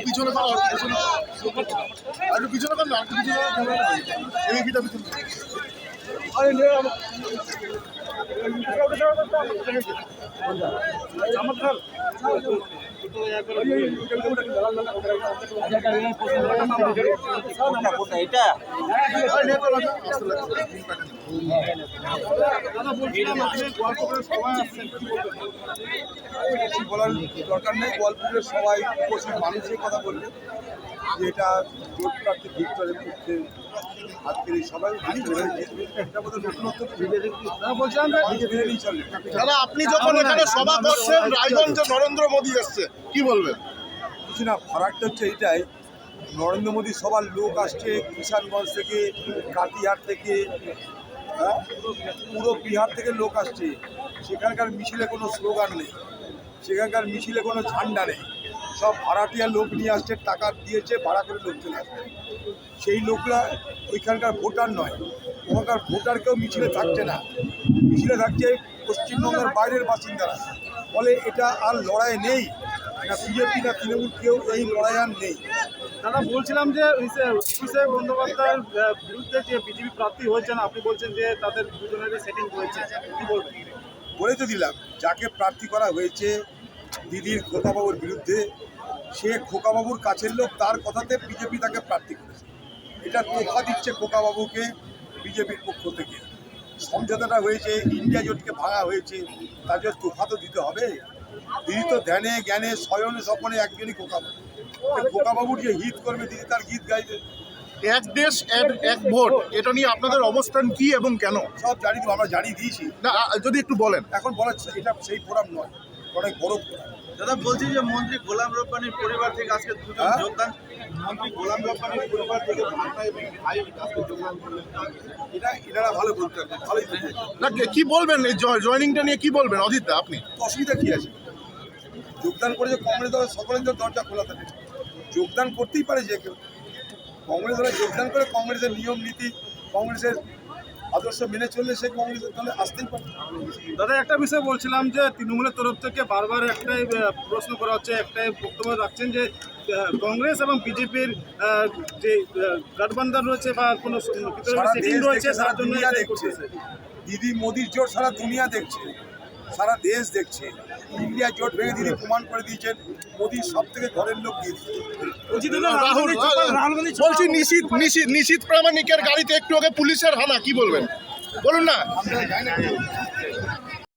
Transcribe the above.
পিছনে আর পিছনে আর পিছনে আর বলার দরকার নেই গোয়ালপুরের সবাই উপস্থিত মানুষের কথা বলবে যে এটা জোট প্রার্থী ভিক্টরের পক্ষে আজকের এই সবাই দাদা আপনি যখন এখানে সভা করছেন রায়গঞ্জে নরেন্দ্র মোদী এসছে কি বলবেন? কিছু না ফারাকটা হচ্ছে এইটাই। নরেন্দ্র মোদী সবার লোক আসছে কিষানগঞ্জ থেকে কাটিহাট থেকে হ্যাঁ, পুরো বিহার থেকে লোক আসছে। সেখানকার মিছিলে কোনো স্লোগান নেই। সেখানকার মিছিলে কোনো ঝান্ডা নেই। সব ভাড়াটিয়া লোক নিয়ে আসছে টাকা দিয়েছে ভাড়া করে লোক চলে আসছে। সেই লোকরা ওইখানকার ভোটার নয় ওখানকার ভোটার কেউ মিছিলে থাকছে না। মিছিলে থাকছে পশ্চিমবঙ্গের বাইরের বাসিন্দারা। ফলে এটা আর লড়াই নেই। না বিজেপি না তৃণমূল কেউ এই লড়াই আর নেই। দাদা বলছিলাম যে অভিষেক বন্দ্যোপাধ্যায়ের বিরুদ্ধে যে বিজেপি প্রার্থী হয়েছেন আপনি বলছেন যে তাদের দুজনেরই সেটিং হয়েছে কি বলবেন? বলে তো দিলাম যাকে প্রার্থী করা হয়েছে দিদির খোকাবাবুর বিরুদ্ধে সে খোকাবাবুর কাছের লোক তার কথাতে বিজেপি তাকে প্রার্থী করেছে। এটা তোফা দিচ্ছে খোকাবাবুকে বিজেপির পক্ষ থেকে। সমঝোতাটা হয়েছে ইন্ডিয়া জোটকে ভাঙা হয়েছে তার জন্য তোফা তো দিতে হবে। দিদি তো ধ্যানে জ্ঞানে শয়নে স্বপনে একজনই খোকাবাবু। খোকাবাবুর যে হিত করবে দিদি তার গীত গাইবে। এক দেশ এক- এক ভোট এটা নিয়ে আপনাদের অবস্থান কি এবং কেন? সব জানি তো আমরা জানিয়ে দিয়েছি। না যদি একটু বলেন। এখন বলা এটা সেই ফোরাম নয়। অনেক বড় দাদা বলছি যে মন্ত্রী গোলাম রব্বানির পরিবার থেকে আজকে দুজন হ্যাঁ? যোগদান মন্ত্রী গোলাম রব্বানির পরিবার থেকে এটা এনারা ভালো বলতে ভালোই না কে- কি বলবেন? এই জয়নিংটা নিয়ে কি বলবেন? অজিত দা আপনি? অসুবিধা কি আছে? যোগদান করে যে কংগ্রেস দলের সকলের জন্য দরজা খোলা থাকে যোগদান করতেই পারে যে কেউ। কংগ্রেস দলে যোগদান করে কংগ্রেসের নিয়ম নীতি কংগ্রেসের আদর্শ মেনে চললে সে কংগ্রেসের দলে আসতেই পারে। দাদা একটা বিষয় বলছিলাম যে তৃণমূলের তরফ থেকে বারবার একটাই প্রশ্ন করা হচ্ছে একটাই বক্তব্য রাখছেন যে কংগ্রেস এবং বিজেপির যে গঠবন্ধন রয়েছে বা কোনো রয়েছে তার জন্য। দিদি মোদির জোর সারা দুনিয়া দেখছে। সারা দেশ দেখছে। ইন্ডিয়া জোট ভেঙে দিদি প্রমাণ করে দিয়েছেন মোদী সব থেকে ঘরের লোক দিয়ে দিয়েছে। রাহুল বলছি নিশীত নিশীত নিশীত প্রামাণিকের গাড়িতে একটু আগে পুলিশের হানা কি বলবেন? বলুন না।